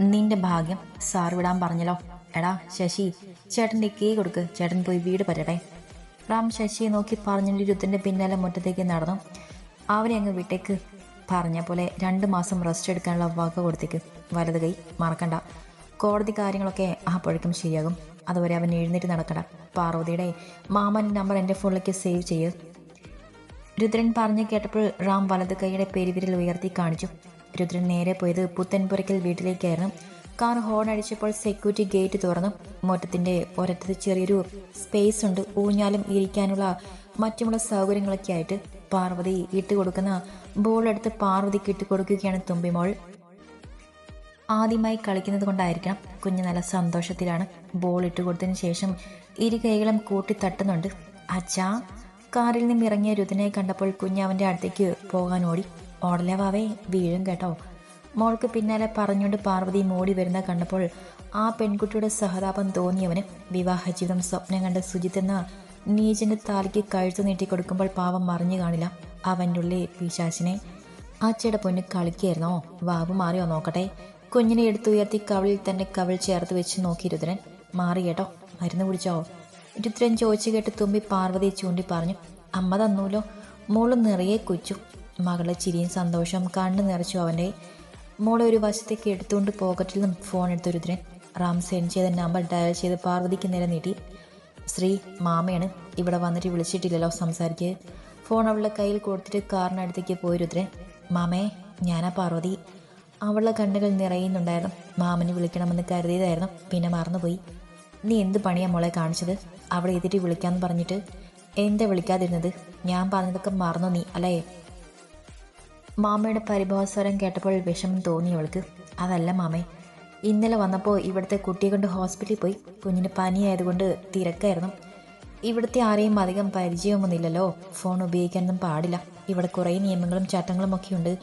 നിന്റെ ഭാഗ്യം സാർ വിടാൻ പറഞ്ഞല്ലോ. എടാ ശശി ചേട്ടന്റെ കീ കൊടുക്ക്. ചേട്ടൻ പോയി വീട് പറ്റട്ടെ. റാം ശശിയെ നോക്കി പറഞ്ഞിട്ട് രുത്തിന്റെ പിന്നാലെ മുറ്റത്തേക്ക് നടന്നു. അവനെ അങ്ങ് വിട്ടേക്ക്. പറഞ്ഞ പോലെ രണ്ട് മാസം റെസ്റ്റ് എടുക്കാനുള്ള വക കൊടുത്തേക്ക്. വലത് കൈ മറക്കണ്ട. കോടതി കാര്യങ്ങളൊക്കെ അപ്പോഴേക്കും ശരിയാകും. അതുവരെ അവൻ എഴുന്നേറ്റ് നടക്കണ്ട പാർവതിയുടെ മാമന്റെ നമ്പർ എന്റെ ഫോണിലേക്ക് സേവ് ചെയ്യ്. രുദ്രൻ പറഞ്ഞു കേട്ടപ്പോൾ റാം വലത് കൈയുടെ പെരുവിരൽ ഉയർത്തി കാണിച്ചു. രുദ്രൻ നേരെ പോയത് പുത്തൻപുരയ്ക്കൽ വീട്ടിലേക്കായിരുന്നു. കാർ ഹോൺ അടിച്ചപ്പോൾ സെക്യൂരിറ്റി ഗേറ്റ് തുറന്നു. മുറ്റത്തിന്റെ ഒരറ്റത്ത് ചെറിയൊരു സ്പേസ് ഉണ്ട്. ഊഞ്ഞാലും ഇരിക്കാനുള്ള മറ്റുമുള്ള സൗകര്യങ്ങളൊക്കെ ആയിട്ട് പാർവതി ഇട്ടുകൊടുക്കുന്ന ബോൾ എടുത്ത് പാർവതിക്ക് ഇട്ടുകൊടുക്കുകയാണ് തുമ്പിമോൾ. ആദ്യമായി കളിക്കുന്നത് കൊണ്ടായിരിക്കണം. കുഞ്ഞ് നല്ല സന്തോഷത്തിലാണ് ബോൾ ഇട്ട് കൊടുത്തതിന് ശേഷം ഇരു കൈകളും കൂട്ടി തട്ടുന്നുണ്ട്. അച്ഛാ കാറിൽ നിന്ന് ഇറങ്ങിയ രുതിനെ കണ്ടപ്പോൾ കുഞ്ഞ് അവന്റെ അടുത്തേക്ക് പോകാൻ ഓടി. ഓടലേ വാവേ? വീഴും കേട്ടോ. മോൾക്ക് പിന്നാലെ പറഞ്ഞുകൊണ്ട് പാർവതി മോടി വരുന്ന കണ്ടപ്പോൾ ആ പെൺകുട്ടിയുടെ സഹതാപം തോന്നിയവന് വിവാഹ ജീവിതം സ്വപ്നം കണ്ട സുജിത്ത് എന്ന നീചന്റെ താലിക്ക് നീട്ടി കൊടുക്കുമ്പോൾ പാവം മറിഞ്ഞു കാണില്ല അവന്റെ ഉള്ളിൽ പിശാശിനെ അച്ചയുടെ പൊന്ന് കളിക്കായിരുന്നോ? വാവ് മാറിയോ നോക്കട്ടെ. കുഞ്ഞിനെ എടുത്തുയർത്തി കവിളിൽ തന്നെ കവിൾ ചേർത്ത് വെച്ച് നോക്കി രുദ്രൻ മാറി കേട്ടോ. മരുന്ന് കുടിച്ചോ? രുദ്രൻ ചോദിച്ചു കേട്ട് തുമ്പി പാർവതി ചൂണ്ടി പറഞ്ഞു അമ്മ തന്നൂലോ? മോൾ നിറയെ കുച്ചു. മകളെ ചിരിയും സന്തോഷം കണ്ണു നിറച്ചു അവന്റെ മോളെ ഒരു വശത്തേക്ക് എടുത്തുകൊണ്ട് പോക്കറ്റിൽ നിന്നും ഫോൺ എടുത്തു രുദ്രൻ റാം സെൻഡ് ചെയ്ത നമ്പർ ഡയൽ ചെയ്ത് പാർവതിക്ക് നേരെ നീട്ടി. ശ്രീ മാമയാണ്. ഇവിടെ വന്നിട്ട് വിളിച്ചിട്ടില്ലല്ലോ സംസാരിക്ക്. ഫോൺ അവളുടെ കയ്യിൽ കൊടുത്തിട്ട് കാറിനടുത്തേക്ക് പോയി രുദ്രൻ മാമേ ഞാനാ പാർവതി. അവളുടെ കണ്ണുകൾ നിറയുന്നുണ്ടായിരുന്നു. മാമനെ വിളിക്കണമെന്ന് കരുതിയതായിരുന്നു. പിന്നെ മറന്നുപോയി. നീ എന്ത് പണിയാ മോളെ കാണിച്ചത്? അവളെ എതിട്ട് വിളിക്കാമെന്ന് പറഞ്ഞിട്ട് എന്താ വിളിക്കാതിരുന്നത്? ഞാൻ പറഞ്ഞതൊക്കെ മറന്നു നീ? അല്ലേ? മാമയുടെ പരിഭവസ്വരം കേട്ടപ്പോൾ വിഷമം തോന്നി അവൾക്ക്. അതല്ല മാമേ ഇന്നലെ വന്നപ്പോൾ ഇവിടുത്തെ കുട്ടിയെ കൊണ്ട് ഹോസ്പിറ്റലിൽ പോയി. കുഞ്ഞിന് പനിയായതുകൊണ്ട് തിരക്കായിരുന്നു. ഇവിടുത്തെ ആരെയും അധികം പരിചയമൊന്നുമില്ലല്ലോ. ഫോൺ ഉപയോഗിക്കാനൊന്നും പാടില്ല. ഇവിടെ കുറേ നിയമങ്ങളും ചട്ടങ്ങളും ഒക്കെ ഉണ്ട്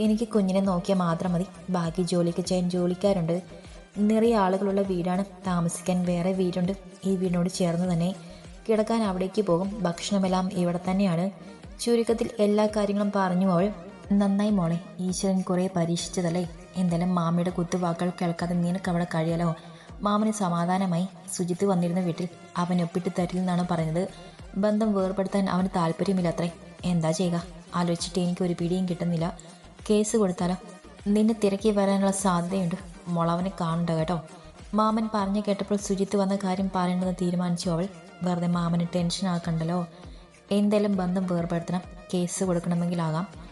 എനിക്ക് കുഞ്ഞിനെ നോക്കിയാൽ മാത്രം മതി. ബാക്കി ജോലിക്ക് ചെയ്യാൻ ജോലിക്കാരുണ്ട്. നിറയെ ആളുകളുള്ള വീടാണ്. താമസിക്കാൻ വേറെ വീടുണ്ട്. ഈ വീടിനോട് ചേർന്ന് തന്നെ കിടക്കാൻ അവിടേക്ക് പോകും. ഭക്ഷണമെല്ലാം ഇവിടെ തന്നെയാണ്. ചുരുക്കത്തിൽ എല്ലാ കാര്യങ്ങളും പറഞ്ഞു അവൾ. നന്നായി മോളെ. ഈശ്വരൻ കുറെ പരീക്ഷിച്ചതല്ലേ? എന്തായാലും മാമയുടെ കുത്തുവാക്കുകൾ കേൾക്കാതെ നിനക്ക് അവിടെ കഴിയാലോ? മാമന് സമാധാനമായി. സുജിത്ത് വന്നിരുന്ന വീട്ടിൽ അവൻ ഒപ്പിട്ട് തരില്ലെന്നാണ് പറഞ്ഞത് ബന്ധം വേർപെടുത്താൻ അവന് താല്പര്യമില്ലത്രേ. എന്താ ചെയ്യുക? ആലോചിച്ചിട്ട് എനിക്ക് ഒരു പിടിയും കിട്ടുന്നില്ല. കേസ് കൊടുത്താലോ? നിന്നെ തിരക്കി വരാനുള്ള സാധ്യതയുണ്ട്. മോളവനെ കാണണ്ട കേട്ടോ. മാമൻ പറഞ്ഞു കേട്ടപ്പോൾ സുജിത്ത് വന്ന കാര്യം പറയേണ്ടെന്ന് തീരുമാനിച്ചു അവൾ. വെറുതെ മാമന് ടെൻഷൻ ആക്കണ്ടല്ലോ എന്തായാലും ബന്ധം വേർപെടുത്തണം. കേസ് കൊടുക്കണമെങ്കിലാകാം.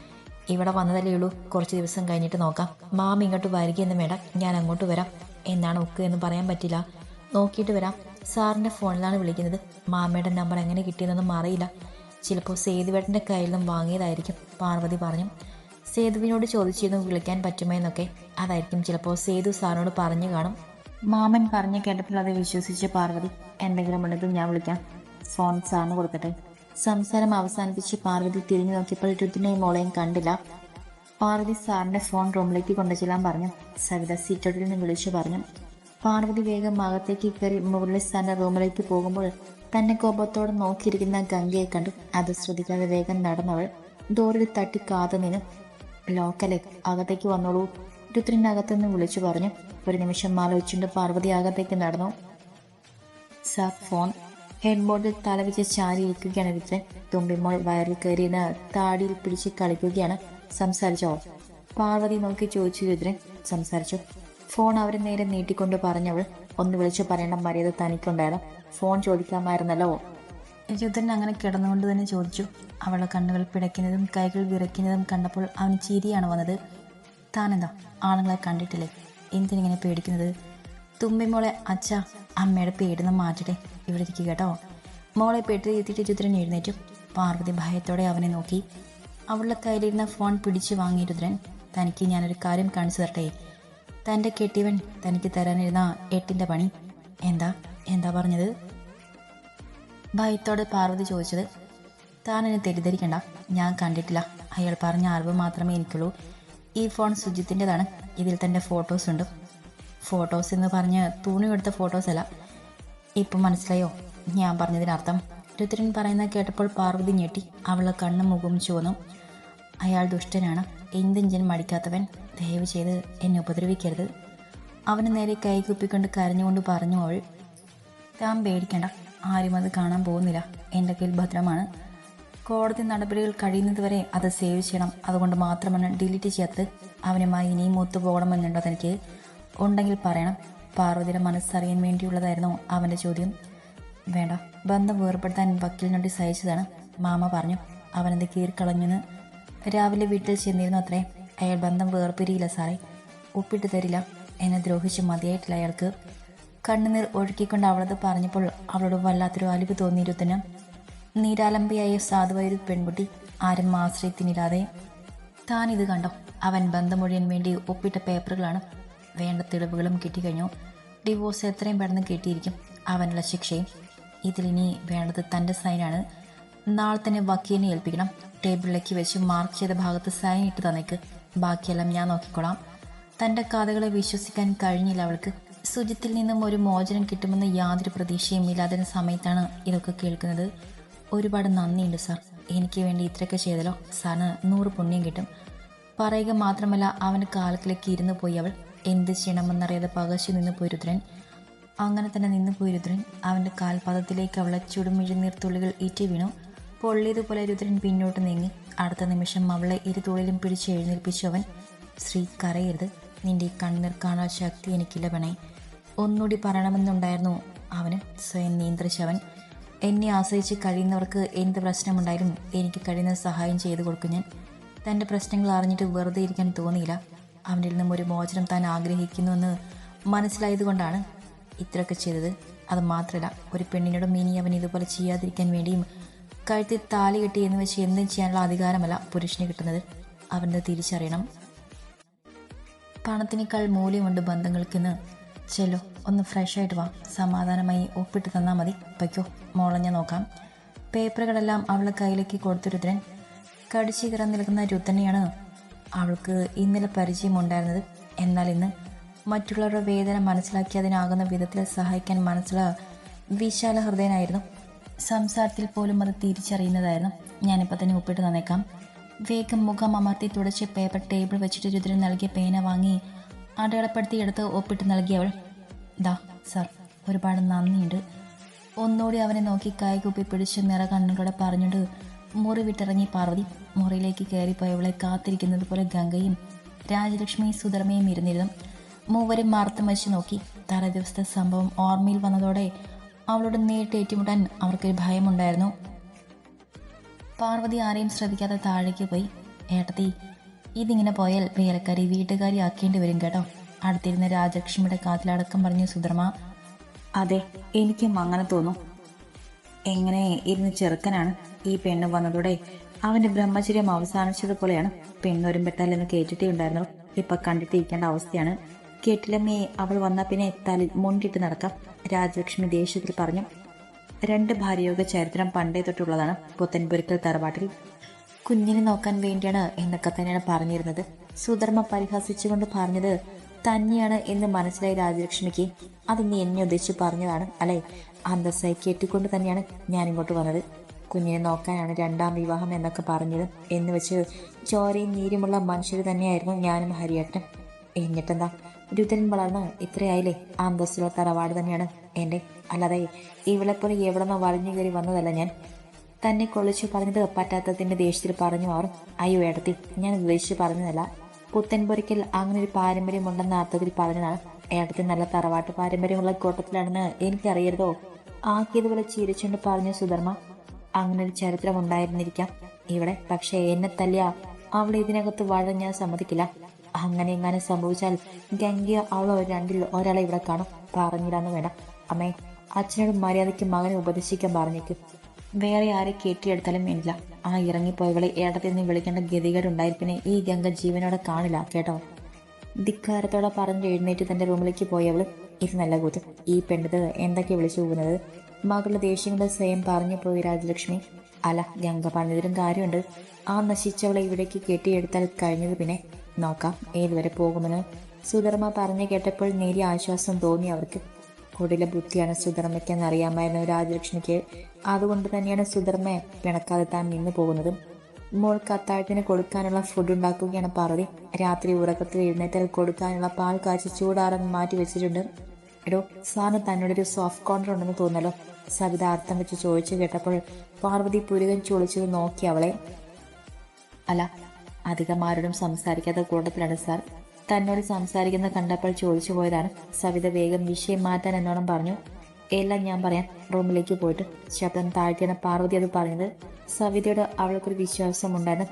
ഇവിടെ വന്നതല്ലേ ഉള്ളൂ. കുറച്ച് ദിവസം കഴിഞ്ഞിട്ട് നോക്കാം. മാമ ഇങ്ങോട്ട് വരികയെന്ന് വേണ്ട ഞാൻ അങ്ങോട്ട് വരാം. എന്നാണ് ഒക്കെ എന്ന് പറയാൻ പറ്റില്ല. നോക്കിയിട്ട് വരാം. സാറിന്റെ ഫോണിലാണ് വിളിക്കുന്നത്. മാമയുടെ നമ്പർ എങ്ങനെ കിട്ടിയതെന്നൊന്നും അറിയില്ല ചിലപ്പോൾ സേതുവേട്ടന്റെ കയ്യിൽ നിന്നും വാങ്ങിയതായിരിക്കും പാർവതി പറഞ്ഞു. സേതുവിനോട് ചോദിച്ചിരുന്നു വിളിക്കാൻ പറ്റുമോ എന്നൊക്കെ. അതായിരിക്കും ചിലപ്പോൾ സേതു സാറിനോട് പറഞ്ഞു കാണും. മാമൻ പറഞ്ഞു കേട്ടപ്പോൾ അത് വിശ്വസിച്ച് പാർവതി എന്തെങ്കിലും ഉണ്ടെങ്കിൽ ഞാൻ വിളിക്കാം. ഫോൺ സാറിന് കൊടുക്കട്ടെ. സംസാരം അവസാനിപ്പിച്ച് പാർവതി തിരിഞ്ഞു നോക്കിയപ്പോൾ രുദ്രനെയും മോളെയും കണ്ടില്ല. പാർവതി സാറിന്റെ ഫോൺ റൂമിലേക്ക് കൊണ്ടുചെല്ലാൻ പറഞ്ഞു. സവിത സീറ്റോട്ടിൽ നിന്ന് വിളിച്ചു പറഞ്ഞു. പാർവതി വേഗം അകത്തേക്ക് കയറി മുരളി സാറിന്റെ റൂമിലേക്ക് പോകുമ്പോൾ തന്നെ കോപത്തോടെ നോക്കിയിരിക്കുന്ന ഗംഗയെ കണ്ടു. അത് ശ്രദ്ധിക്കാതെ വേഗം നടന്നവൾ ഡോറിൽ തട്ടി കാത്തു നിന്നു. ലോക്കലെ അകത്തേക്ക് വന്നോളൂ രുദ്രന്റെ അകത്തുനിന്ന് വിളിച്ചു പറഞ്ഞു. ഒരു നിമിഷം ആലോചിച്ചുകൊണ്ട് പാർവതി അകത്തേക്ക് നടന്നു. സാർ ഫോൺ ഹെഡ് ബോർഡിൽ തലവെച്ച് ചാരി ഇരിക്കുകയാണ് വിത്രൻ തുമ്പിമോൾ വയറിൽ കയറിയെന്ന് താടിയിൽ പിടിച്ച് കളിക്കുകയാണ് സംസാരിച്ചോ? പാർവതി നോക്കി ചോദിച്ചു വിത്രൻ സംസാരിച്ചു. ഫോൺ അവരെ നേരെ നീട്ടിക്കൊണ്ട് പറഞ്ഞവൾ ഒന്ന് വിളിച്ചു പറയേണ്ട മര്യാദ തനിക്കുണ്ടായിരുന്നു. ഫോൺ ചോദിക്കാമായിരുന്നല്ലോ. രുദ്രൻ അങ്ങനെ കിടന്നുകൊണ്ട് തന്നെ ചോദിച്ചു. അവളുടെ കണ്ണുകൾ പിടയ്ക്കുന്നതും കൈകൾ വിറയ്ക്കുന്നതും കണ്ടപ്പോൾ അവന് ചിരിയാണ് വന്നത്. താനെന്താ? ആണുങ്ങളെ കണ്ടിട്ടില്ലേ? എന്തിനിങ്ങനെ പേടിക്കുന്നത്? തുമ്പിമോളെ അച്ഛ അമ്മയുടെ പേടിന്ന് മാറ്റട്ടെ. ഇവിടെ കേട്ടോ. മോളെ പെട്ടി എത്തിയിട്ട് രുദ്രൻ എഴുന്നേറ്റു. പാർവതി ഭയത്തോടെ അവനെ നോക്കി. അവളുടെ കയ്യിലിരുന്ന ഫോൺ പിടിച്ചു വാങ്ങി രുദ്രൻ. തനിക്ക് ഞാനൊരു കാര്യം കാണിച്ചു തരട്ടെ? തന്റെ കെട്ടിയവൻ തനിക്ക് തരാനിരുന്ന എട്ടിന്റെ പണി. എന്താ? എന്താ പറഞ്ഞത്? ഭയത്തോടെ പാർവതി ചോദിച്ചത്. താൻ എന്നെ തെറ്റിദ്ധരിക്കണ്ട. ഞാൻ കണ്ടിട്ടില്ല. അയാൾ പറഞ്ഞ അറിവ് മാത്രമേ എനിക്കുള്ളൂ. ഈ ഫോൺ സുജിത്തിന്റെതാണ്. ഇതിൽ തന്റെ ഫോട്ടോസ് ഉണ്ട് ഫോട്ടോസ് എന്ന് പറഞ്ഞ് തൂണിയെടുത്ത എടുത്ത ഫോട്ടോസ് അല്ല ഇപ്പം മനസ്സിലായോ? ഞാൻ പറഞ്ഞതിനർത്ഥം. രുദ്രൻ പറയുന്ന കേട്ടപ്പോൾ പാർവതി ഞെട്ടി. അവളെ കണ്ണു മുഖം ചുവന്നു. അയാൾ ദുഷ്ടനാണ്. എന്തിഞ്ചൻ മടിക്കാത്തവൻ. ദയവ് ചെയ്ത് എന്നെ ഉപദ്രവിക്കരുത്. അവന് നേരെ കൈകുപ്പിക്കൊണ്ട് കരഞ്ഞുകൊണ്ട് പറഞ്ഞു അവൾ താൻ പേടിക്കണ്ട. ആരും അത് കാണാൻ പോകുന്നില്ല. എന്റെ കയ്യിൽ ഭദ്രമാണ്. കോടതി നടപടികൾ കഴിയുന്നതുവരെ അത് സേവ് ചെയ്യണം. അതുകൊണ്ട് മാത്രമാണ് ഡിലീറ്റ് ചെയ്യാത്തത്. അവനുമായി ഇനിയും ഒത്തുപോകണമെന്നുണ്ടോ തനിക്ക്? ഉണ്ടെങ്കിൽ പറയണം. പാർവതിയുടെ മനസ്സറിയാൻ വേണ്ടിയുള്ളതായിരുന്നു അവന്റെ ചോദ്യം. വേണ്ട ബന്ധം വേർപ്പെടുത്താൻ വക്കീൽ നോട്ടീസ് മാമ പറഞ്ഞു. അവനത് കീറിക്കളഞ്ഞെന്ന്. രാവിലെ വീട്ടിൽ ചെന്നിരുന്നു അത്രേ. അയാൾ ബന്ധം വേർപിരിയില്ല സാറേ. ഒപ്പിട്ട് തരില്ല. എന്നെ ദ്രോഹിച്ച് മതിയായിട്ടില്ല അയാൾക്ക്. കണ്ണുനീർ ഒഴുക്കിക്കൊണ്ട് അവളത് പറഞ്ഞപ്പോൾ അവളോട് വല്ലാത്തൊരു അലിവ് തോന്നിയിരുത്തിന് നീരാലംബിയായ സാധുവായൊരു പെൺകുട്ടി ആരും ആശ്രയത്തിനില്ലാതെ താനിത് കണ്ടോ? അവൻ ബന്ധമൊഴിയാൻ വേണ്ടി ഒപ്പിട്ട പേപ്പറുകളാണ്. വേണ്ട തെളിവുകളും കിട്ടിക്കഴിഞ്ഞു. ഡിവോഴ്സ് എത്രയും പെട്ടെന്ന് കിട്ടിയിരിക്കും അവനുള്ള ശിക്ഷയും. ഇതിലിനി വേണ്ടത് തന്റെ സൈനാണ്. നാളെ തന്നെ വക്കീലിനെ ഏൽപ്പിക്കണം. ടേബിളിലേക്ക് വെച്ച് മാർക്ക് ചെയ്ത ഭാഗത്ത് സൈൻ ഇട്ട് തന്നേക്ക്. ബാക്കിയെല്ലാം ഞാൻ നോക്കിക്കോളാം. തന്റെ കഥകളെ വിശ്വസിക്കാൻ കഴിഞ്ഞില്ല അവൾക്ക്. സുജിത്തിൽ നിന്നും ഒരു മോചനം കിട്ടുമെന്ന് യാതൊരു പ്രതീക്ഷയും ഇല്ലാതിരുന്ന സമയത്താണ് ഇതൊക്കെ കേൾക്കുന്നത്. ഒരുപാട് നന്ദിയുണ്ട് സാർ. എനിക്ക് വേണ്ടി ഇത്രയൊക്കെ ചെയ്തല്ലോ സാറിന് നൂറ് പുണ്യം കിട്ടും. പറയുക മാത്രമല്ല അവന്റെ കാലത്തിലേക്ക് ഇരുന്ന് പോയി അവൾ എന്ത് ചെയ്യണമെന്നറിയാതെ പകച്ചു നിന്ന് പോയി രുദ്രൻ അങ്ങനെ തന്നെ നിന്ന് പോയി രുദ്രൻ അവന്റെ കാൽപാദത്തിലേക്ക് അവളെ ചുടുമിഴുനീർത്തുള്ളികൾ ഈറ്റി വീണു. പൊള്ളിയതുപോലെ രുദ്രൻ പിന്നോട്ട് നീങ്ങി. അടുത്ത നിമിഷം അവളെ ഇരു തുള്ളിലും പിടിച്ച് എഴുന്നേൽപ്പിച്ചു അവൻ ശ്രീ കരയരുത്. നിന്റെ കണ്ണീർ കാണാൻ ശക്തി എനിക്കില്ല പണേ ഒന്നുകൂടി പറയണമെന്നുണ്ടായിരുന്നു അവന് സ്വയം നിയന്ത്രിച്ചവൻ എന്നെ ആശ്രയിച്ച് കഴിയുന്നവർക്ക് എന്ത് പ്രശ്നമുണ്ടായാലും എനിക്ക് കഴിയുന്ന സഹായം ചെയ്തു കൊടുക്കും ഞാൻ. തന്റെ പ്രശ്നങ്ങൾ അറിഞ്ഞിട്ട് വെറുതെ ഇരിക്കാൻ തോന്നിയില്ല. അവനിൽ നിന്നും ഒരു മോചനം താൻ ആഗ്രഹിക്കുന്നുവെന്ന് മനസ്സിലായതുകൊണ്ടാണ് ഇത്രയൊക്കെ ചെയ്തത്. അത് മാത്രമല്ല ഒരു പെണ്ണിനോടും ഇനി അവൻ ഇതുപോലെ ചെയ്യാതിരിക്കാൻ വേണ്ടിയും കഴുത്തിൽ താലി കെട്ടി എന്ന് വെച്ച് എന്തും ചെയ്യാനുള്ള അധികാരമല്ല പുരുഷന് കിട്ടുന്നത്. അവന്റെ തിരിച്ചറിയണം? പണത്തിനേക്കാൾ മൂല്യമുണ്ട് ബന്ധങ്ങൾക്കെന്ന്. ചെല്ലോ ഒന്ന് ഫ്രഷ് ആയിട്ട് വാ. സമാധാനമായി ഒപ്പിട്ട് തന്നാൽ മതി. പയ്ക്കോ മോളെ ഞാൻ നോക്കാം. പേപ്പറുകളെല്ലാം അവളെ കയ്യിലേക്ക് കൊടുത്തു രുദ്രൻ കടിച്ചു കയറാൻ നിൽക്കുന്ന രുദ്രനെയാണ് അവൾക്ക് ഇന്നലെ പരിചയമുണ്ടായിരുന്നത്. എന്നാൽ ഇന്ന് മറ്റുള്ളവരുടെ വേദന മനസ്സിലാക്കി അതിനാകുന്ന വിധത്തിൽ സഹായിക്കാൻ മനസ്സില വിശാല ഹൃദയനായിരുന്നു. സംസാരത്തിൽ പോലും അത് തിരിച്ചറിയുന്നതായിരുന്നു. ഞാനിപ്പോൾ തന്നെ ഒപ്പിട്ട് തന്നേക്കാം. വേഗം മുഖം അമർത്തി തുടച്ച് പേപ്പർ ടേബിൾ വെച്ചിട്ട് രുദ്രൻ നൽകിയ പേന വാങ്ങി അടയാളപ്പെടുത്തി എടുത്ത് ഒപ്പിട്ട് നൽകിയവൾ ദാ സാർ ഒരുപാട് നന്ദിയുണ്ട്. ഒന്നുകൂടി അവനെ നോക്കി കൈകൂപ്പി പിടിച്ച് നിറ കണ്ണുകളോടെ പറഞ്ഞുകൊണ്ട് മുറി വിട്ടിറങ്ങി പാർവതി മുറിയിലേക്ക് കയറിപ്പോയവളെ കാത്തിരിക്കുന്നത് പോലെ ഗംഗയും രാജലക്ഷ്മി സുധർമ്മയും ഇരുന്നിരുന്നു. മൂവരും മാർത്തം വച്ച് നോക്കി. തലേ ദിവസത്തെ സംഭവം ഓർമ്മയിൽ വന്നതോടെ അവളോട് നേരിട്ട് ഏറ്റുമുട്ടാൻ അവർക്കൊരു ഭയമുണ്ടായിരുന്നു. പാർവതി ആരെയും ശ്രദ്ധിക്കാതെ താഴേക്ക് പോയി. ഏട്ടത്തി ഇതിങ്ങനെ പോയാൽ വേലക്കാരി വീട്ടുകാരി ആക്കേണ്ടി വരും കേട്ടോ അടുത്തിരുന്ന രാജലക്ഷ്മിയുടെ കാത്തിലടക്കം പറഞ്ഞു സുധർമ്മ. അതെ എനിക്കും അങ്ങനെ തോന്നും. എങ്ങനെ ഇരുന്ന് ചെറുക്കനാണ്? ഈ പെണ്ണ് വന്നതോടെ അവന്റെ ബ്രഹ്മചര്യം അവസാനിച്ചതുപോലെയാണ് പെണ്ണൊരുമ്പെട്ടാലെന്ന് കേട്ടിട്ടേ ഉണ്ടായിരുന്നു ഇപ്പൊ കണ്ടിട്ടിരിക്കേണ്ട അവസ്ഥയാണ്. കേട്ടില്ലമ്മയെ അവൾ വന്ന പിന്നെ തലിൽ മുണ്ടിട്ട് നടക്കാം രാജലക്ഷ്മി ദേഷ്യത്തിൽ പറഞ്ഞു. രണ്ട് ഭാര്യയോഗ ചരിത്രം പണ്ടേ തൊട്ടുള്ളതാണ് പുത്തൻപുരക്കൽ തറവാട്ടിൽ. കുഞ്ഞിനെ നോക്കാൻ വേണ്ടിയാണ് എന്നൊക്കെ തന്നെയാണ് പറഞ്ഞിരുന്നത്. സുധർമ്മ പരിഹസിച്ചുകൊണ്ട് പറഞ്ഞത് തന്നെയാണ് എന്ന് മനസ്സിലായി രാജലക്ഷ്മിക്ക്. അത് നീ എന്നെ ഉദ്ദേശിച്ച് പറഞ്ഞതാണ് അല്ലെ? അന്തസ്സായി കെട്ടിക്കൊണ്ട് തന്നെയാണ് ഞാൻ ഇങ്ങോട്ട് വന്നത്. കുഞ്ഞിനെ നോക്കാനാണ് രണ്ടാം വിവാഹം എന്നൊക്കെ പറഞ്ഞത്. എന്ന് വെച്ച് ചോരയും നീരുമുള്ള മനുഷ്യർ തന്നെയായിരുന്നു ഞാനും ഹരിയേട്ടൻ എന്നിട്ടെന്താ? രുദ്രൻ വളർന്ന് ഇത്രയായില്ലേ? അന്തസ്സുള്ള തറവാട് തന്നെയാണ് എന്റെ. അല്ലാതെ ഇവളെപ്പോലെ എവിടെന്നോ വളഞ്ഞു കയറി വന്നതല്ല ഞാൻ. തന്നെ കൊള്ളിച്ചു പറഞ്ഞത് പറ്റാത്തതിന്റെ ദേഷ്യത്തിൽ പറഞ്ഞു മാറും അയ്യോ ഏടത്തി ഞാൻ ഉദ്ദേശിച്ച് പറഞ്ഞതല്ല. പുത്തൻപുരയ്ക്കൽ അങ്ങനെ ഒരു പാരമ്പര്യമുണ്ടെന്ന അർത്ഥത്തിൽ പറഞ്ഞതാണ്. ഏടത്തി നല്ല തറവാട്ട് പാരമ്പര്യമുള്ള കൂട്ടത്തിലാണെന്ന് എനിക്കറിയരുതോ? ആക്കിയതുപോലെ ചിരിച്ചുകൊണ്ട് പറഞ്ഞു സുധർമ്മ അങ്ങനെ ഒരു ചരിത്രം ഉണ്ടായിരുന്നിരിക്കാം ഇവിടെ പക്ഷേ എന്നെ തല്ലിയ അവൾ ഇതിനകത്ത് വാഴ ഞാൻ സമ്മതിക്കില്ല. അങ്ങനെ എങ്ങനെ സംഭവിച്ചാൽ ഗംഗയോ അവളോ രണ്ടിൽ ഒരാളെ ഇവിടെ കാണും. പറഞ്ഞിടാന്ന് വേണം അമ്മേ അച്ഛനോട് മര്യാദയ്ക്ക് മകനെ ഉപദേശിക്കാൻ പറഞ്ഞേക്കും. വേറെ ആരെ കെട്ടിയെടുത്താലും വേണ്ടില്ല ആ ഇറങ്ങിപ്പോയവളെ ഏടത്തിൽ നിന്ന് വിളിക്കേണ്ട ഗതികേടുണ്ടായിരിപ്പിനെ ഈ ഗംഗ ജീവനോടെ കാണില്ല കേട്ടോ? ധിക്കാരത്തോടെ പറഞ്ഞ് എഴുന്നേറ്റ് തന്റെ റൂമിലേക്ക് പോയവൾ ഇത് നല്ല കൂത്ത്. ഈ പെണ്ണത് എന്തൊക്കെ വിളിച്ചു പോകുന്നത് മകളുടെ ദേഷ്യം കൊണ്ട് സ്വയം പറഞ്ഞു പോയി രാജലക്ഷ്മി. അല്ല ഗംഗ പറഞ്ഞതിലും കാര്യമുണ്ട്. ആ നശിച്ചവളെ ഇവിടേക്ക് കെട്ടിയെടുത്താൽ കഴിഞ്ഞത് പിന്നെ നോക്കാം ഏതുവരെ പോകുമെന്ന്. സുധർമ്മ പറഞ്ഞു കേട്ടപ്പോൾ നേരിയ ആശ്വാസം തോന്നി അവർക്ക്. കുടില ബുദ്ധിയാണ് സുധർമ്മയ്ക്കെന്ന് അറിയാമായിരുന്നു രാജലക്ഷ്മിക്ക്. അതുകൊണ്ട് തന്നെയാണ് സുധർമ്മയെ പിണക്കാതെ താൻ നിന്നു പോകുന്നതും. മോൾക്ക് അത്താഴത്തിന് കൊടുക്കാനുള്ള ഫുഡ് ഉണ്ടാക്കുകയാണ് പാർവതി രാത്രി ഉറക്കത്തിൽ എഴുന്നേറ്റാൽ കൊടുക്കാനുള്ള പാൽ കാച്ചി ചൂടാറാൻ മാറ്റി വെച്ചിട്ടുണ്ട്. എടോ സാറിന് തന്നോടൊരു സോഫ്റ്റ് കോർണർ ഉണ്ടെന്ന് തോന്നലോ സവിത അർത്ഥം വെച്ച് ചോദിച്ചു കേട്ടപ്പോൾ പാർവതി പുരുകൻ ചൊളിച്ചത് നോക്കി അവളെ. അല്ല അധികം ആരോടും സംസാരിക്കാത്ത കൂട്ടത്തിലാണ് സാർ. തന്നോട് സംസാരിക്കുന്ന കണ്ടപ്പോൾ ചോദിച്ചു പോയതാണ്. സവിത വേഗം വിഷയം മാറ്റാൻ എന്നോണം പറഞ്ഞു. എല്ലാം ഞാൻ പറയാം. റൂമിലേക്ക് പോയിട്ട് ശബ്ദം താഴ്ത്തിയാണ് പാർവതി അത് പറഞ്ഞത്. സവിതയോട് അവൾക്കൊരു വിശ്വാസം ഉണ്ടായിരുന്നു.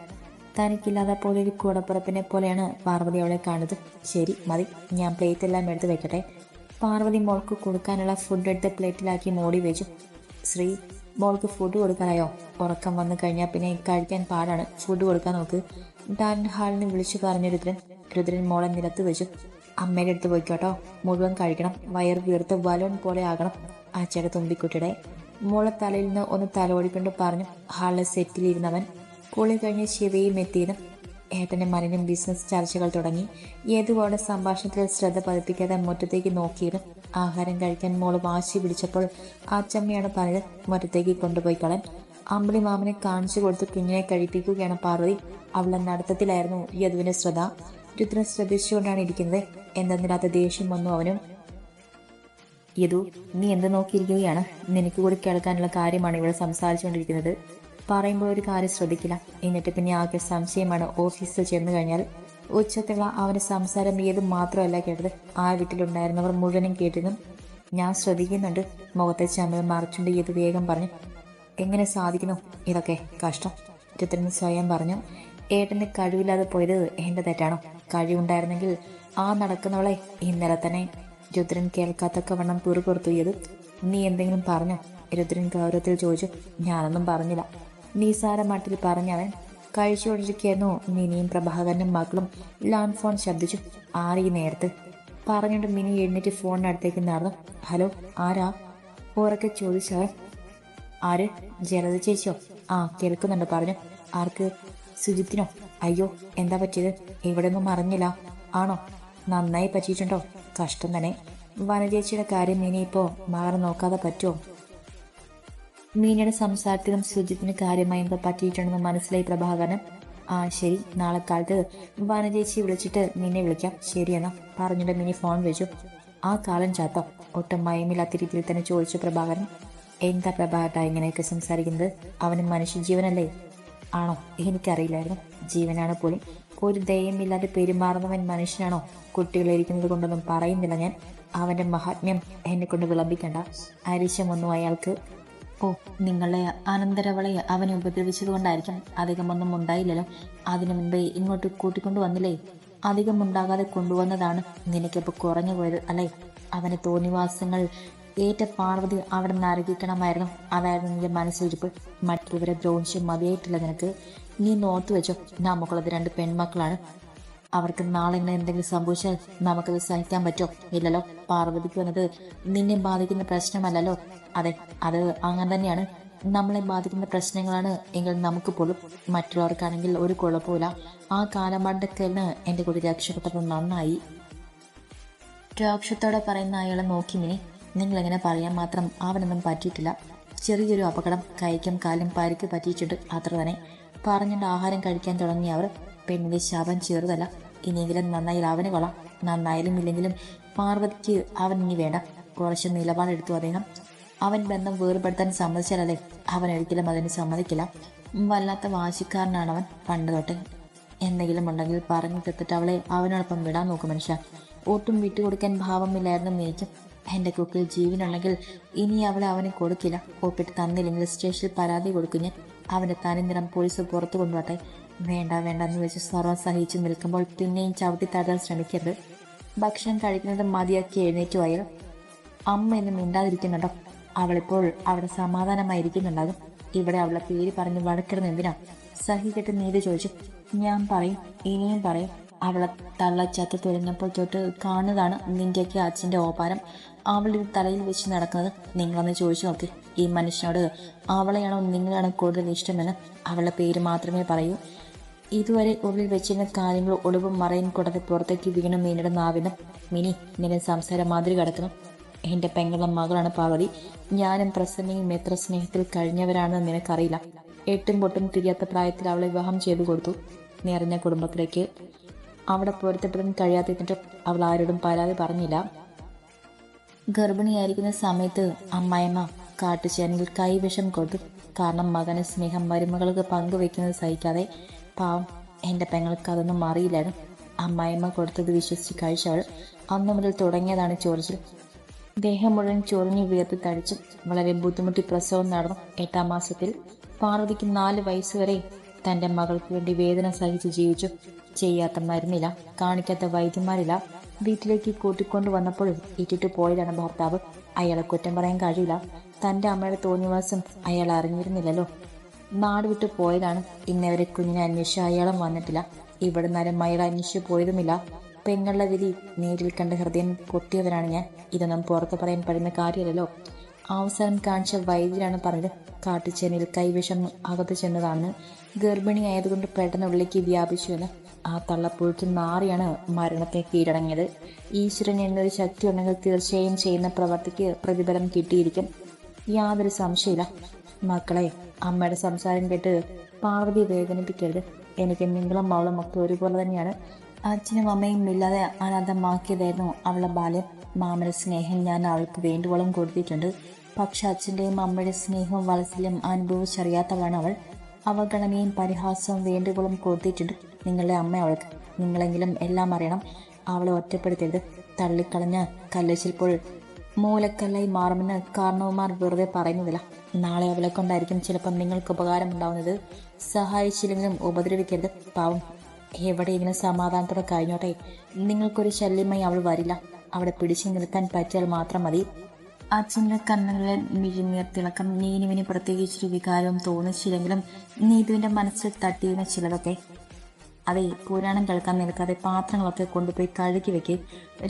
തനിക്കില്ലാതെ പോലെ ഒരു കൂടപ്പുറപ്പിനെ പോലെയാണ് പാർവതി അവളെ കാണുന്നത്. ശരി മതി. ഞാൻ പ്ലേറ്റ് എല്ലാം എടുത്ത് വെക്കട്ടെ. പാർവതി മോൾക്ക് കൊടുക്കാനുള്ള ഫുഡ് എടുത്ത് പ്ലേറ്റിലാക്കി മോടി വെച്ചു. ശ്രീ മോൾക്ക് ഫുഡ് കൊടുക്കാനായോ? ഉറക്കം വന്നു കഴിഞ്ഞാൽ പിന്നെ കഴിക്കാൻ പാടാണ്. ഫുഡ് കൊടുക്കാൻ നോക്ക്. ഡാൻ ഹാളിന് വിളിച്ചു പറഞ്ഞു രുദ്രൻ രുദ്രൻ മോളെ നിലത്ത് വെച്ചു. അമ്മയുടെ അടുത്ത് പോയിക്കോട്ടോ. മുഴുവൻ കഴിക്കണം. വയർ വീർത്ത് ബലൂൺ പോലെ ആകണം. അച്ഛയുടെ തുമ്പിക്കുട്ടിയുടെ മോളെ തലയിൽ നിന്ന് ഒന്ന് തലോടിക്കൊണ്ട് പറഞ്ഞു ഹാളിൽ സെറ്റിലിരുന്നവൻ കുളി കഴിഞ്ഞ് ശിവയും എത്തിയതും ഏട്ടന്റെ മകനും ബിസിനസ് ചർച്ചകൾ തുടങ്ങി. ഏതുപോലെ സംഭാഷണത്തിൽ ശ്രദ്ധ പതിപ്പിക്കാതെ മുറ്റത്തേക്ക് നോക്കിയിരുന്നു ആഹാരം കഴിക്കാൻ മോൾ വാശി പിടിച്ചപ്പോൾ അച്ചമ്മയാണ് പറഞ്ഞത് മുറ്റത്തേക്ക് കൊണ്ടുപോയി കളൻ അമ്പിളി മാമനെ കാണിച്ചു കൊടുത്ത് കുഞ്ഞിനെ കഴിപ്പിക്കുകയാണ് പാർവതി. അവളെ നടത്തത്തിലായിരുന്നു യദുവിന്റെ ശ്രദ്ധ. രുദ്രൻ ശ്രദ്ധിച്ചുകൊണ്ടാണ് ഇരിക്കുന്നത്. എന്തെന്നില്ലാത്ത ദേഷ്യം വന്നു അവനും. യദു നീ എന്ത് നോക്കിയിരിക്കുകയാണ്? നിനക്ക് കൂടി കേൾക്കാനുള്ള കാര്യമാണ് ഇവിടെ സംസാരിച്ചുകൊണ്ടിരിക്കുന്നത്. പറയുമ്പോൾ ഒരു കാര്യം ശ്രദ്ധിക്കില്ല. എന്നിട്ട് പിന്നെ ആകെ സംശയമാണ് ഓഫീസിൽ ചെന്ന് കഴിഞ്ഞാൽ ഉച്ചത്തുള്ള അവന്റെ സംസാരം ഏത് മാത്രമല്ല കേട്ടത്. ആ വീട്ടിലുണ്ടായിരുന്നവർ മുഴുവനും കേട്ടിരുന്നു. ഞാൻ ശ്രദ്ധിക്കുന്നുണ്ട്. മുഖത്തെ ചമ്മൽ മറിച്ചുണ്ട് ഏത് വേഗം പറഞ്ഞു എങ്ങനെ സാധിക്കുന്നു ഇതൊക്കെ? കഷ്ടം ചിത്രൻ സ്വയം പറഞ്ഞു. ഏട്ടന് കഴിവില്ലാതെ പോയത് എന്റെ തെറ്റാണോ? കഴിവുണ്ടായിരുന്നെങ്കിൽ ആ നടക്കുന്നവളെ ഇന്നലെ തന്നെ രുദ്രൻ കേൾക്കാത്തക്ക വണ്ണം പിറുപുറത്തുയത് നീ എന്തെങ്കിലും പറഞ്ഞോ? രുദ്രൻ ഗൗരവത്തിൽ ചോദിച്ചു. ഞാനൊന്നും പറഞ്ഞില്ല. നിസാര മട്ടിൽ പറഞ്ഞവൻ കഴിച്ചുകൊണ്ടിരിക്കുന്നു. മിനിയും പ്രഭാകരനും മക്കളും ലാൻഡ് ഫോൺ ശബ്ദിച്ചു. ആറി നേരത്ത്. പറഞ്ഞുകൊണ്ട് മിനി എഴുന്നേറ്റ് ഫോണിനടുത്തേക്ക് നടന്നു. ഹലോ ആരാ? ഉറക്കെ ചോദിച്ചവൻ. ആര്? ജലത ചേച്ചിയോ? ആ കേൾക്കുന്നുണ്ട് പറഞ്ഞു. ആർക്ക്? സുജിത്തിനോ? അയ്യോ എന്താ പറ്റിയത്? ഇവിടെ ഒന്നും അറിഞ്ഞില്ല. ആണോ? നന്നായി പറ്റിയിട്ടുണ്ടോ? കഷ്ടം തന്നെ. വനചേച്ചിയുടെ കാര്യം ഇനി ഇപ്പോ മാറി നോക്കാതെ പറ്റുമോ? മീനയുടെ സംസാരത്തിലും സുജിത്തിന് കാര്യമായി എന്തോ പറ്റിയിട്ടുണ്ടെന്ന് മനസ്സിലായി പ്രഭാകരൻ. ആ ശരി. നാളെ കാലത്ത് വനചേച്ചി വിളിച്ചിട്ട് നിന്നെ വിളിക്കാം. ശരിയെന്നാ. പറഞ്ഞിട്ട് മിനി ഫോൺ വെച്ചു. ആ കാലം ചാത്ത. ഒട്ടും മയമില്ലാത്ത രീതിയിൽ തന്നെ ചോദിച്ചു പ്രഭാകരൻ. എന്താ പ്രഭാകട്ട ഇങ്ങനെയൊക്കെ സംസാരിക്കുന്നത്? അവന് മനുഷ്യജീവനല്ലേ? ആണോ? എനിക്കറിയില്ലായിരുന്നു. ജീവനാണ് പോലും. ഒരു ദയമില്ലാതെ പെരുമാറുന്നവൻ മനുഷ്യനാണോ? കുട്ടികളിരിക്കുന്നത് കൊണ്ടൊന്നും പറയുന്നില്ല ഞാൻ. അവന്റെ മഹാത്മ്യം എന്നെ കൊണ്ട് വിളമ്പിക്കണ്ട. അരിശമൊന്നും അയാൾക്ക് ഓ നിങ്ങളെ അനന്തരവളെ അവനെ ഉപദ്രവിച്ചത് കൊണ്ടായിരിക്കും അധികമൊന്നും ഉണ്ടായില്ലല്ലോ. അതിനു മുമ്പേ ഇങ്ങോട്ട് കൂട്ടിക്കൊണ്ടു വന്നില്ലേ അധികം ഉണ്ടാകാതെ കൊണ്ടുവന്നതാണ് നിനക്കിപ്പോൾ കുറഞ്ഞു പോയത് അല്ലേ? അവന് തോന്നിവാസങ്ങൾ ഏറ്റ പാർവതി അവിടെ നിന്ന് ആരോഗ്യിക്കണമായിരുന്നു അതായിരുന്നു നിന്റെ മനസ്സിലിരിപ്പ്. മറ്റുള്ളവരെ ദ്രോഹിച്ച് മതിയായിട്ടില്ല നിനക്ക്. നീ നോർത്തു വെച്ചോ. നമുക്കുള്ളത് രണ്ട് പെൺമക്കളാണ്. അവർക്ക് നാളെ ഇങ്ങനെ എന്തെങ്കിലും സംഭവിച്ചാൽ നമുക്കത് സഹിക്കാൻ പറ്റുമോ ഇല്ലല്ലോ. പാർവതിക്ക് വന്നത് നിന്നെ ബാധിക്കുന്ന പ്രശ്നമല്ലല്ലോ. അതെ അത് അങ്ങനെ തന്നെയാണ്. നമ്മളെ ബാധിക്കുന്ന പ്രശ്നങ്ങളാണ് എങ്കിൽ നമുക്ക് പോലും മറ്റുള്ളവർക്കാണെങ്കിൽ ഒരു കുഴപ്പമില്ല ആ കാലമണ്ടക്കലിന് എന്റെ കൂടി രക്ഷപ്പെട്ടത് നന്നായി. രോക്ഷത്തോടെ പറയുന്ന അയാളെ നോക്കി മിനി നിങ്ങളെങ്ങനെ പറയാൻ മാത്രം അവനൊന്നും പറ്റിയിട്ടില്ല. ചെറിയൊരു അപകടം കൈക്കും കാലും പരിക്ക് പറ്റിയിട്ടുണ്ട് അത്ര തന്നെ. പറഞ്ഞുകൊണ്ട് ആഹാരം കഴിക്കാൻ തുടങ്ങിയ അവർ പെണ്ണിന്റെ ശവം ചെറുതല്ല ഇനിയെങ്കിലും നന്നായി അവന് കൊള്ളാം. നന്നായാലും ഇല്ലെങ്കിലും പാർവതിക്ക് അവൻ ഇനി വേണ്ട. കുറച്ച് നിലപാടെടുത്തു അദ്ദേഹം. അവൻ ബന്ധം വേർപെടുത്താൻ സമ്മതിച്ചാലല്ലേ അവൻ ഒരിക്കലും അതിന് സമ്മതിക്കില്ല? വല്ലാത്ത വാശിക്കാരനാണ് അവൻ പണ്ട് തൊട്ടേ. എന്തെങ്കിലും ഉണ്ടെങ്കിൽ പറഞ്ഞു തെത്തിട്ട് അവളെ അവനോടൊപ്പം വിടാൻ നോക്കും മനുഷ്യ. ഒട്ടും വിട്ടുകൊടുക്കാൻ ഭാവമില്ലായിരുന്നു മേക്കും എന്റെ കുക്കിൽ ജീവനുണ്ടെങ്കിൽ ഇനി അവളെ അവന് കൊടുക്കില്ല. ഒപ്പിട്ട് തന്നില്ലെങ്കിൽ സ്റ്റേഷനിൽ പരാതി കൊടുക്കും ഞാൻ. അവന്റെ തനിനിറം പോലീസ് പുറത്തു കൊണ്ടുപോട്ടെ. വേണ്ട വേണ്ട എന്ന് വെച്ച് സർവം സഹിച്ചു നിൽക്കുമ്പോൾ പിന്നെയും ചവിട്ടി താഴ്ത്താൻ ശ്രമിക്കരുത്. ഭക്ഷണം കഴിക്കുന്നത് മതിയാക്കി എഴുന്നേറ്റ് അയാൾ അമ്മ എന്ന് മിണ്ടാതിരിക്കുന്നുണ്ടോ? അവളിപ്പോൾ അവിടെ സമാധാനമായിരിക്കുന്നുണ്ടാകും. ഇവിടെ അവളെ പേര് പറഞ്ഞ് വഴക്കിടുന്ന എന്തിനാ? സഹികെട്ട് നീതി ചോദിച്ചു. ഞാൻ പറയും ഇനിയും പറയും. അവളെ തള്ളച്ചത്ത് തുരഞ്ഞപ്പോൾ തൊട്ട് കാണുന്നതാണ് നിന്റെയൊക്കെ അച്ഛന്റെ ഓപാരം. അവളുടെ തലയിൽ വെച്ച് നടക്കുന്നത് നിങ്ങളൊന്ന് ചോദിച്ചു നോക്കി. ഈ മനുഷ്യനോട് അവളെയാണോ നിങ്ങളാണോ കൂടുതൽ ഇഷ്ടമെന്ന് അവളുടെ പേര് മാത്രമേ പറയൂ. ഇതുവരെ ഉള്ളിൽ വെച്ചിരുന്ന കാര്യങ്ങൾ ഒളിവും മറയും കൂടാതെ പുറത്തേക്ക് വീണു മീനിടുന്ന ആവിധം മിനി നിന്നെ സംസാരം മാതിരി കിടക്കണം എന്റെ പെങ്ങളുടെ മകളാണ് പാർവതി. ഞാനും പ്രസന്നയും എത്ര സ്നേഹത്തിൽ കഴിഞ്ഞവരാണെന്ന് നിനക്കറിയില്ല. എട്ടും പൊട്ടും തിരിയാത്ത പ്രായത്തിൽ അവളെ വിവാഹം ചെയ്തു കൊടുത്തു. നിറഞ്ഞ കുടുംബത്തിലേക്ക്. അവിടെ പൊരുത്തപ്പെടാൻ കഴിയാത്തിട്ടും അവൾ ആരോടും പരാതി പറഞ്ഞില്ല. ഗർഭിണിയായിരിക്കുന്ന സമയത്ത് അമ്മായിമ്മ കാട്ടുചേനയിൽ കൈവിഷം കൊടുത്തു. കാരണം മകന് സ്നേഹം മരുമകൾക്ക് പങ്കുവെക്കുന്നത് സഹിക്കാതെ പാവം എന്റെ പെങ്ങൾക്ക് അതൊന്നും അറിയില്ലായിരുന്നു. അമ്മായിമ്മ കൊടുത്തത് വിശ്വസിച്ച് കഴിച്ചവൾ അന്നു മുതൽ തുടങ്ങിയതാണ് ചോറിച്ചിൽ ദേഹം മുഴുവൻ ചൊറിഞ്ഞു വീർത്ത് തടിച്ചു വളരെ ബുദ്ധിമുട്ടി പ്രസവം നടന്നു എട്ടാം മാസത്തിൽ. പാർവതിക്ക് നാല് വയസ്സുവരെ തന്റെ മകൾക്ക് വേണ്ടി വേദന സഹിച്ച് ജീവിച്ചു. ചെയ്യാത്ത മരുന്നില്ല കാണിക്കാത്ത വൈദ്യന്മാരില്ല. വീട്ടിലേക്ക് കൂട്ടിക്കൊണ്ടു വന്നപ്പോഴും ഇറ്റിട്ട് പോയതാണ് ഭർത്താവ്. അയാളെ കുറ്റം പറയാൻ കഴിയില്ല. തന്റെ അമ്മയുടെ തോന്നിവാസം അയാൾ അറിഞ്ഞിരുന്നില്ലല്ലോ. നാട് വിട്ടു പോയതാണ്. ഇന്നവരെ കുഞ്ഞിനെ അന്വേഷിച്ച് അയാളും വന്നിട്ടില്ല. ഇവിടെ നിന്നും അയാൾ അന്വേഷിച്ചു പോയതുമില്ല. പെങ്ങളുടെ വിധി നേരിൽ കണ്ട ഹൃദയം പൊട്ടിയവരാണ് ഞാൻ. ഇതൊന്നും പുറത്ത് പറയാൻ പറ്റുന്ന കാര്യമല്ലല്ലോ. അവസാനം കാണിച്ച വൈദ്യരാണ് പറഞ്ഞത് കാട്ടുചേനയിൽ കൈവിഷം അകത്ത് ചെന്നതാണ് ഗർഭിണി ആയതുകൊണ്ട് പെട്ടെന്ന് ഉള്ളിലേക്ക് വ്യാപിച്ചുവെന്ന്. ആ തള്ളപ്പുഴുത്ത് മാറിയാണ് മരണത്തെ കീഴടങ്ങിയത്. ഈശ്വരൻ എന്നൊരു ശക്തി ഉണ്ടെങ്കിൽ തീർച്ചയായും ചെയ്യുന്ന പ്രവർത്തിക്ക് പ്രതിഫലം കിട്ടിയിരിക്കും. യാതൊരു സംശയമില്ല മക്കളെ അമ്മയുടെ സംസാരം കേട്ട് പാർവതി വേദനിപ്പിക്കരുത്. എനിക്ക് നിങ്ങളും അവളും ഒക്കെ ഒരുപോലെ തന്നെയാണ്. അച്ഛനും അമ്മയും ഇല്ലാതെ അനാഥമാക്കിയതായിരുന്നു അവളെ ബാല്യം. മാമയുടെ സ്നേഹം ഞാൻ അവൾക്ക് വേണ്ടുവോളം കൊടുത്തിട്ടുണ്ട്. പക്ഷെ അച്ഛന്റെയും അമ്മയുടെ സ്നേഹവും വളസിലും അനുഭവിച്ചറിയാത്തവളാണ് അവൾ. അവഗണനയും പരിഹാസവും വേണ്ടുവോളം കൊടുത്തിട്ടുണ്ട്. നിങ്ങളുടെ അമ്മ അവൾക്ക്. നിങ്ങളെങ്കിലും എല്ലാം അറിയണം. അവളെ ഒറ്റപ്പെടുത്തരുത്. തള്ളിക്കളഞ്ഞ കല്ലച്ചിൽപ്പോൾ മൂലക്കല്ലായി മാറുമെന്ന് കാരണവന്മാർ വെറുതെ പറയുന്നതില്ല. നാളെ അവളെ കൊണ്ടായിരിക്കും ചിലപ്പം നിങ്ങൾക്ക് ഉപകാരം ഉണ്ടാവുന്നത് സഹായിച്ചില്ലെങ്കിലും ഉപദ്രവിക്കരുത്. പാവം എവിടെയെങ്കിലും സമാധാനത്തോടെ കഴിഞ്ഞോട്ടെ. നിങ്ങൾക്കൊരു ശല്യമായി അവൾ വരില്ല. അവിടെ പിടിച്ചു നിൽക്കാൻ പറ്റിയാൽ മാത്രം മതി. അച്ഛന്റെ കണ്ണുകളിൽ മിഴിനീർ തിളക്കം നീനുവിന് പ്രത്യേകിച്ചൊരു വികാരവും തോന്നിച്ചില്ലെങ്കിലും നീതുവിന്റെ മനസ്സിൽ തട്ടിയിരുന്ന ചിലതൊക്കെ. അതെ പുരാണം കേൾക്കാൻ നിൽക്കാതെ പാത്രങ്ങളൊക്കെ കൊണ്ടുപോയി കഴുകി വെക്ക്.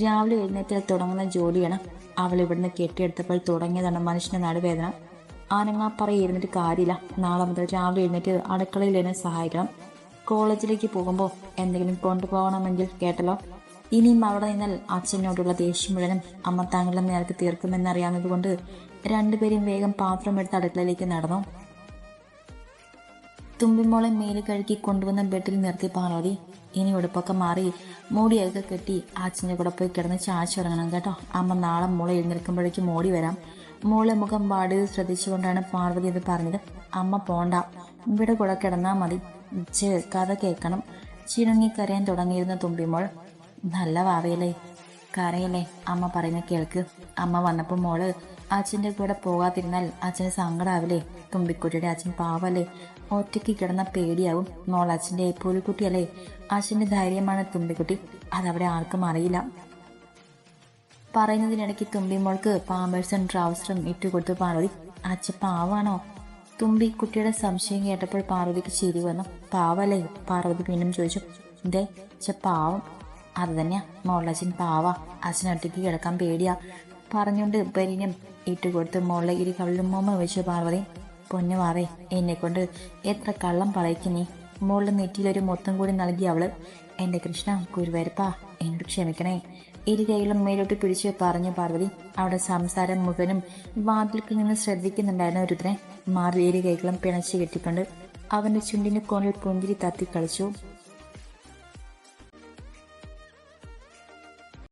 രാവിലെ എഴുന്നേറ്റിൽ തുടങ്ങുന്ന ജോലിയാണ്. അവൾ ഇവിടുന്ന് കെട്ടിയെടുത്തപ്പോൾ തുടങ്ങിയതാണ് മനുഷ്യന്റെ നടുവേദന. ആനങ്ങാപ്പറ ഇരുന്നിട്ട് കാര്യമില്ല. നാളെ മുതൽ രാവിലെ എഴുന്നേറ്റ് അടുക്കളയിൽ എന്നെ സഹായിക്കണം. കോളേജിലേക്ക് പോകുമ്പോൾ എന്തെങ്കിലും കൊണ്ടുപോകണമെങ്കിൽ കേട്ടല്ലോ. ഇനിയും അവിടെ നിന്നാൽ അച്ഛനോടുള്ള ദേഷ്യം മുഴുവനും അമ്മ താങ്കളുടെ നേരത്തെ തീർക്കുമെന്നറിയാവുന്നതുകൊണ്ട് രണ്ടുപേരും വേഗം പാത്രം എടുത്ത് അടുക്കളയിലേക്ക് നടന്നു. തുമ്പിമോളെ മേൽ കഴുകി കൊണ്ടുവന്ന ബെഡിൽ നിർത്തി പാർവതി. ഇനി ഉടുപ്പൊക്കെ മാറി മൂടിയൊക്കെ കെട്ടി അച്ഛന്റെ കൂടെ പോയി കിടന്ന് ചാച്ചുറങ്ങണം കേട്ടോ. അമ്മ നാളെ മോളെ എഴുന്നേൽക്കുമ്പോഴേക്കും മോടി വരാം. മോളെ മുഖം പാടിയത് ശ്രദ്ധിച്ചുകൊണ്ടാണ് പാർവതി ഇത് പറഞ്ഞത്. അമ്മ പോണ്ട. ഇവിടെ കൂടെ കിടന്നാൽ മതി. ചേ കഥ കേൾക്കണം. ചിണങ്ങി കരയാൻ തുടങ്ങിയിരുന്ന തുമ്പിമോൾ നല്ല വാവയല്ലേ കരയല്ലേ അമ്മ പറയുന്ന കേൾക്ക്. അമ്മ വന്നപ്പോൾ മോൾ അച്ഛന്റെ കൂടെ പോകാതിരുന്നാൽ അച്ഛന് സങ്കടാവില്ലേ? തുമ്പിക്കുട്ടിയുടെ അച്ഛൻ പാവല്ലേ? ഒറ്റയ്ക്ക് കിടന്ന പേടിയാവും. മോൾ അച്ഛന്റെ പുലിക്കുട്ടിയല്ലേ അച്ഛന്റെ ധൈര്യമാണ് തുമ്പിക്കുട്ടി. അതവിടെ ആർക്കും അറിയില്ല. പറയുന്നതിനിടയ്ക്ക് തുമ്പി മോൾക്ക് പാമ്പേഴ്സും ട്രൗസറും ഇട്ടുകൊടുത്തു പാർവതി അച്ഛ പാവാണോ? തുമ്പി കുട്ടിയുടെ സംശയം കേട്ടപ്പോൾ പാർവതിക്ക് ചിരി വന്നു. പാവല്ലേ? പാർവതി വീണ്ടും ചോദിച്ചു. എന്തേ? ചെ പാവം. അത് തന്നെയാ മോളച്ഛൻ പാവാ. അച്ഛനൊറ്റയ്ക്ക് കിടക്കാൻ പേടിയാ. പറഞ്ഞുകൊണ്ട് ബലിനും ഇട്ടുകൊടുത്ത് മോളെ ഇരു കള്ളും മോമ വെച്ചു. പാർവതി പൊന്നു മാറേ എന്നെ കൊണ്ട് എത്ര കള്ളം പറയിക്കും നീ? മോളുടെ നെറ്റിയിലൊരു മൊത്തം കൂടി നൽകി അവൾ. എന്റെ കൃഷ്ണ കുരുവരപ്പാ എന്നോട് ക്ഷമിക്കണേ. ഇരു കൈകളും മേലോട്ട് പിടിച്ച് പറഞ്ഞു പാർവതി. അവിടെ സംസാരം മുഖനും വാതിൽക്കിൽ നിന്ന് ശ്രദ്ധിക്കുന്നുണ്ടായിരുന്നു ഒരുത്തനെ മാറി ഇരു കൈകളും പിണച്ചു കെട്ടിക്കൊണ്ട് അവന്റെ ചുണ്ടിന് കോണിൽ പുഞ്ചിരി തത്തി കളിച്ചു.